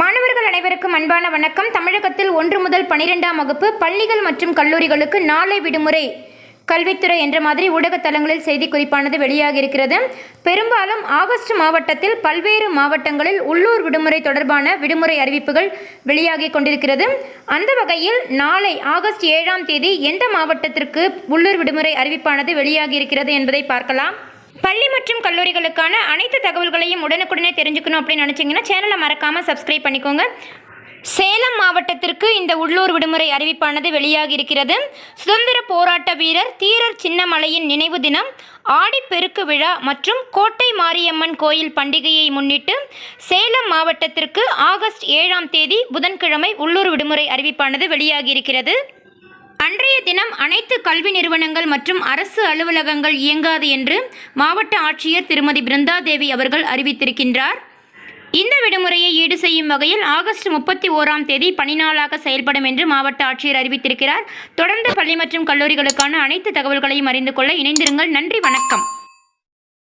மாணவர்கள் அனைவருக்கும் அன்பான வணக்கம். தமிழகத்தில் ஒன்று முதல் பனிரெண்டாம் வகுப்பு பள்ளிகள் மற்றும் கல்லூரிகளுக்கு நாளை விடுமுறை. கல்வித்துறை என்ற மாதிரி ஊடக தளங்களில் செய்தி குறிப்பானது வெளியாகி இருக்கிறது பெரும்பாலும் ஆகஸ்ட் மாவட்டத்தில் பல்வேறு மாவட்டங்களில் உள்ளூர் விடுமுறை தொடர்பான விடுமுறை அறிவிப்புகள் வெளியாகி கொண்டிருக்கிறது. அந்த வகையில் நாளை ஆகஸ்ட் ஏழாம் தேதி எந்த மாவட்டத்திற்கு உள்ளூர் விடுமுறை அறிவிப்பானது வெளியாகி இருக்கிறது என்பதை பார்க்கலாம். பள்ளி மற்றும் கல்லூரிகளுக்கான அனைத்து தகவல்களையும் உடனுக்குடனே தெரிஞ்சுக்கணும் அப்படின்னு நினச்சிங்கன்னா சேனலை மறக்காமல் சப்ஸ்கிரைப் பண்ணிக்கோங்க. சேலம் மாவட்டத்திற்கு இந்த உள்ளூர் விடுமுறை அறிவிப்பானது வெளியாகி இருக்கிறது. சுதந்திர போராட்ட வீரர் தீரர் சின்னமலையின் நினைவு தினம் ஆடிப்பெருக்கு விழா மற்றும் கோட்டை மாரியம்மன் கோயில் பண்டிகையை முன்னிட்டு சேலம் மாவட்டத்திற்கு ஆகஸ்ட் ஏழாம் தேதி புதன்கிழமை உள்ளூர் விடுமுறை அறிவிப்பானது வெளியாகி இருக்கிறது. அன்றைய தினம் அனைத்து கல்வி நிறுவனங்கள் மற்றும் அரசு அலுவலகங்கள் இயங்காது என்று மாவட்ட ஆட்சியர் திருமதி பிருந்தாதேவி அவர்கள் அறிவித்திருக்கின்றார். இந்த விடுமுறையை ஈடு செய்யும் வகையில் ஆகஸ்ட் முப்பத்தி ஓராம் தேதி பணிநாளாக செயல்படும் என்று மாவட்ட ஆட்சியர் அறிவித்திருக்கிறார். தொடர்ந்து பள்ளி மற்றும் கல்லூரிகளுக்கான அனைத்து தகவல்களையும் அறிந்து கொள்ள இணைந்திருங்கள். நன்றி வணக்கம்.